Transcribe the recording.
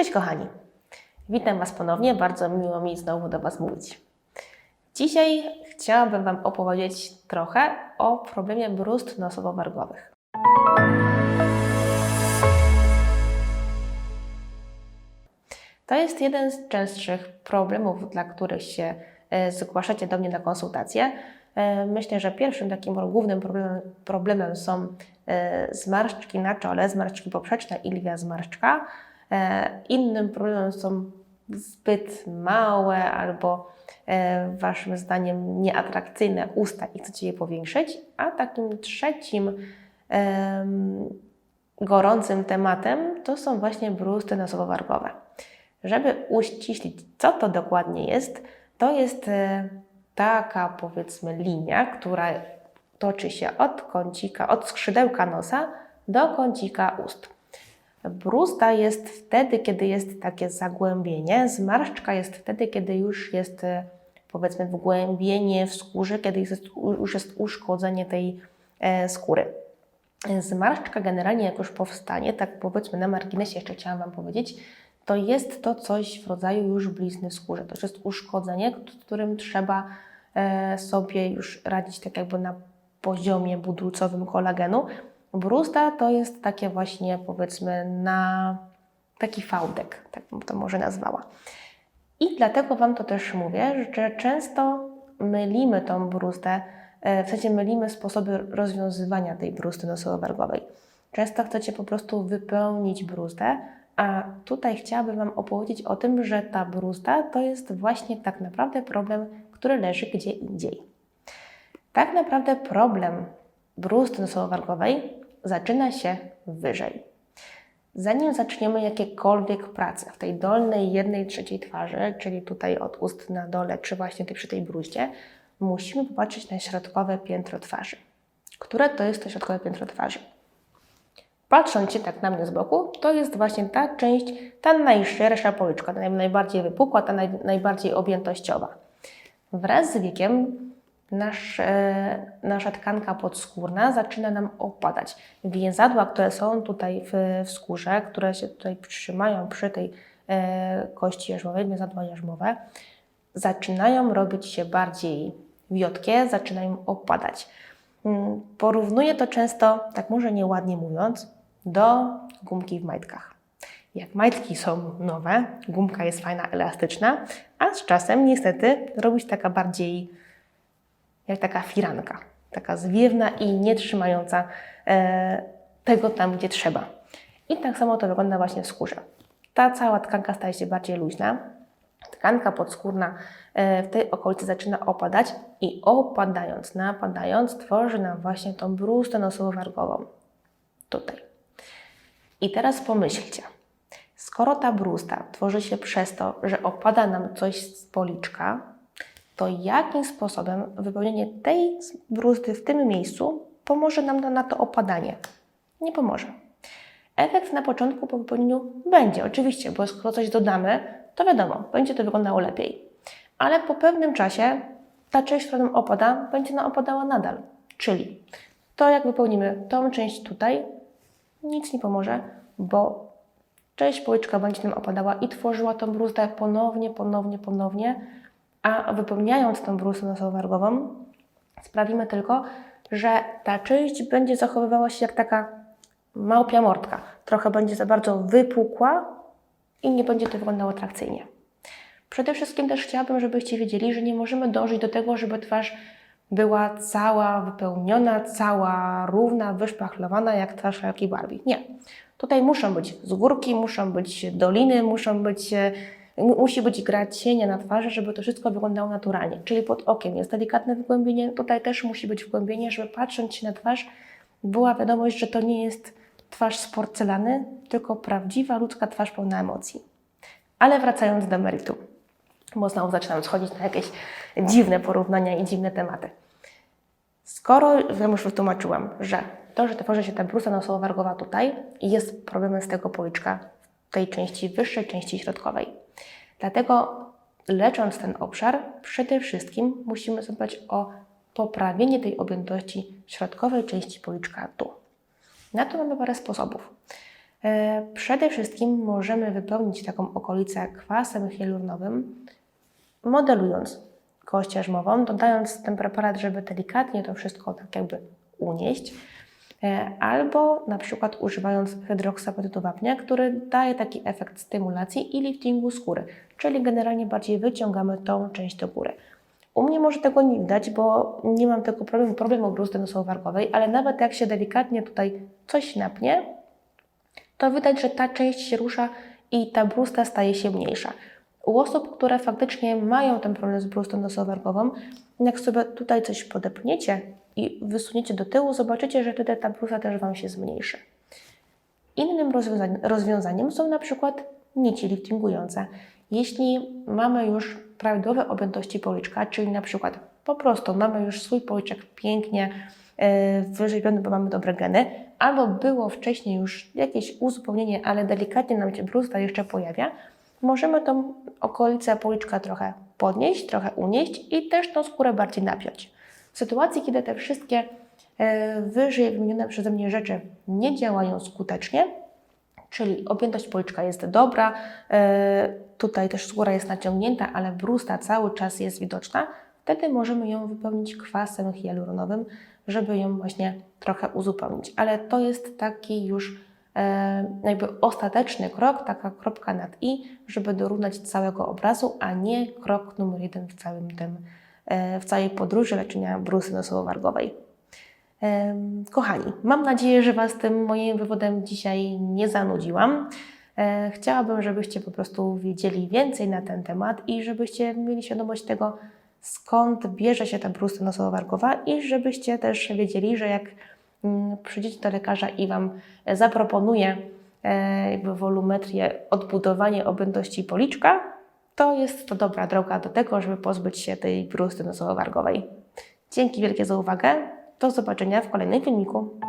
Cześć kochani, witam Was ponownie, bardzo miło mi znowu do Was mówić. Dzisiaj chciałabym Wam opowiedzieć trochę o problemie brust nosowo-wargowych. To jest jeden z częstszych problemów, dla których się e, zgłaszacie do mnie na konsultację. E, Myślę, że pierwszym takim głównym problemem, problemem są e, zmarszczki na czole, zmarszczki poprzeczne i lwia zmarszczka. E, Innym problemem są zbyt małe albo e, Waszym zdaniem nieatrakcyjne usta i chcecie je powiększyć. A takim trzecim gorącym tematem to są właśnie brusty nosowo-wargowe. Żeby uściślić, co to dokładnie jest, to jest e, taka powiedzmy linia, która toczy się od kącika, od skrzydełka nosa do kącika ust. Brusta jest wtedy, kiedy jest takie zagłębienie, zmarszczka jest wtedy, kiedy już jest e, powiedzmy wgłębienie w skórze, kiedy jest, już jest uszkodzenie tej e, skóry. Zmarszczka generalnie jak już powstanie, tak powiedzmy na marginesie jeszcze chciałam Wam powiedzieć, to jest to coś w rodzaju już blizny w skórze. To jest uszkodzenie, którym trzeba e, sobie już radzić tak jakby na poziomie budulcowym kolagenu. Brusta to jest takie właśnie powiedzmy na taki fałdek, tak bym to może nazwała. I dlatego Wam to też mówię, że często mylimy tą brustę, e, w sensie mylimy sposoby rozwiązywania tej brusty nosowo-wargowej. Często chcecie po prostu wypełnić brustę, a tutaj chciałabym Wam opowiedzieć o tym, że ta brusta to jest właśnie tak naprawdę problem, który leży gdzie indziej. Tak naprawdę problem brusty nosowo-wargowej zaczyna się wyżej. Zanim zaczniemy jakiekolwiek prace w tej dolnej jednej trzeciej twarzy, czyli tutaj od ust na dole, czy właśnie tej, przy tej bruździe, musimy popatrzeć na środkowe piętro twarzy. Które to jest to środkowe piętro twarzy? Patrząc się tak na mnie z boku, to jest właśnie ta część, ta najszersza policzka, ta naj- najbardziej wypukła, ta naj, najbardziej objętościowa. Wraz z wiekiem nasz, e, nasza tkanka podskórna zaczyna nam opadać. Więzadła, które są tutaj w, w skórze, które się tutaj trzymają przy tej e, kości jarzmowej, więzadła jarzmowe, zaczynają robić się bardziej wiotkie, zaczynają opadać. Mm, Porównuję to często, tak może nieładnie mówiąc, do gumki w majtkach. Jak majtki są nowe, gumka jest fajna, elastyczna, a z czasem niestety robi się taka bardziej jak taka firanka, taka zwiewna i nie trzymająca e, tego tam, gdzie trzeba. I tak samo to wygląda właśnie w skórze. Ta cała tkanka staje się bardziej luźna, tkanka podskórna e, w tej okolicy zaczyna opadać i opadając, napadając, tworzy nam właśnie tą brustę nosowo-wargową. Tutaj. I teraz pomyślcie, skoro ta brusta tworzy się przez to, że opada nam coś z policzka, to jakim sposobem wypełnienie tej bruzdy w tym miejscu pomoże nam na, to opadanie? Nie pomoże. Efekt na początku po wypełnieniu będzie, oczywiście, bo skoro coś dodamy, to wiadomo, będzie to wyglądało lepiej. Ale po pewnym czasie ta część, która nam opada, będzie nam opadała nadal. Czyli to, jak wypełnimy tą część tutaj, nic nie pomoże, bo część policzka będzie nam opadała i tworzyła tą bruzdę ponownie, ponownie, ponownie, a wypełniając tą bruzdę nosowo-wargową sprawimy tylko, że ta część będzie zachowywała się jak taka małpia mordka. Trochę będzie za bardzo wypukła i nie będzie to wyglądało atrakcyjnie. Przede wszystkim też chciałabym, żebyście wiedzieli, że nie możemy dążyć do tego, żeby twarz była cała wypełniona, cała równa, wyszpachlowana jak twarz lalki Barbie. Nie. Tutaj muszą być zgórki, muszą być doliny, muszą być, e, musi być gra cienia na twarzy, żeby to wszystko wyglądało naturalnie. Czyli pod okiem jest delikatne wgłębienie, tutaj też musi być wgłębienie, żeby patrząc się na twarz była wiadomość, że to nie jest twarz z porcelany, tylko prawdziwa ludzka twarz pełna emocji. Ale wracając do meritum, bo znowu zaczynam schodzić na jakieś dziwne porównania i dziwne tematy. Skoro ja już wytłumaczyłam, że to, że tworzy się ta brusa nosowo-wargowa tutaj, jest problemem z tego policzka tej części wyższej, części środkowej. Dlatego lecząc ten obszar, przede wszystkim musimy zadbać o poprawienie tej objętości środkowej części policzka tu. Na to mamy parę sposobów. E, Przede wszystkim możemy wypełnić taką okolicę kwasem hialuronowym, modelując kość jarzmową, dodając ten preparat, żeby delikatnie to wszystko tak jakby unieść, albo na przykład używając hydroksapetytu wapnia, który daje taki efekt stymulacji i liftingu skóry, czyli generalnie bardziej wyciągamy tą część do góry. U mnie może tego nie widać, bo nie mam tego problemu, problemu bruzdy nosowo-wargowej, ale nawet jak się delikatnie tutaj coś napnie, to widać, że ta część się rusza i ta bruzda staje się mniejsza. U osób, które faktycznie mają ten problem z bruzdą nosowo-wargową, jak sobie tutaj coś podepniecie i wysuniecie do tyłu, zobaczycie, że wtedy ta bruzda też Wam się zmniejszy. Innym rozwiązaniem, rozwiązaniem są na przykład nici liftingujące. Jeśli mamy już prawidłowe objętości policzka, czyli na przykład po prostu mamy już swój policzek pięknie e, wyżywiony, bo mamy dobre geny, albo było wcześniej już jakieś uzupełnienie, ale delikatnie nam się bruzda jeszcze pojawia, możemy tą okolicę policzka trochę podnieść, trochę unieść i też tą skórę bardziej napiąć. Sytuacji, kiedy te wszystkie e, wyżej wymienione przeze mnie rzeczy nie działają skutecznie, czyli objętość policzka jest dobra, e, tutaj też skóra jest naciągnięta, ale bruzda cały czas jest widoczna, wtedy możemy ją wypełnić kwasem hialuronowym, żeby ją właśnie trochę uzupełnić. Ale to jest taki już e, jakby ostateczny krok, taka kropka nad i, żeby dorównać całego obrazu, a nie krok numer jeden w całym tym, w całej podróży leczenia bruzdy nosowo-wargowej. Kochani, mam nadzieję, że Was tym moim wywodem dzisiaj nie zanudziłam. E, Chciałabym, żebyście po prostu wiedzieli więcej na ten temat i żebyście mieli świadomość tego, skąd bierze się ta bruzda nosowo-wargowa i żebyście też wiedzieli, że jak mm, przyjdziecie do lekarza i Wam e, zaproponuje e, jakby wolumetrię, odbudowanie objętości policzka, to jest to dobra droga do tego, żeby pozbyć się tej bruzdy nosowo-wargowej. Dzięki wielkie za uwagę. Do zobaczenia w kolejnym filmiku.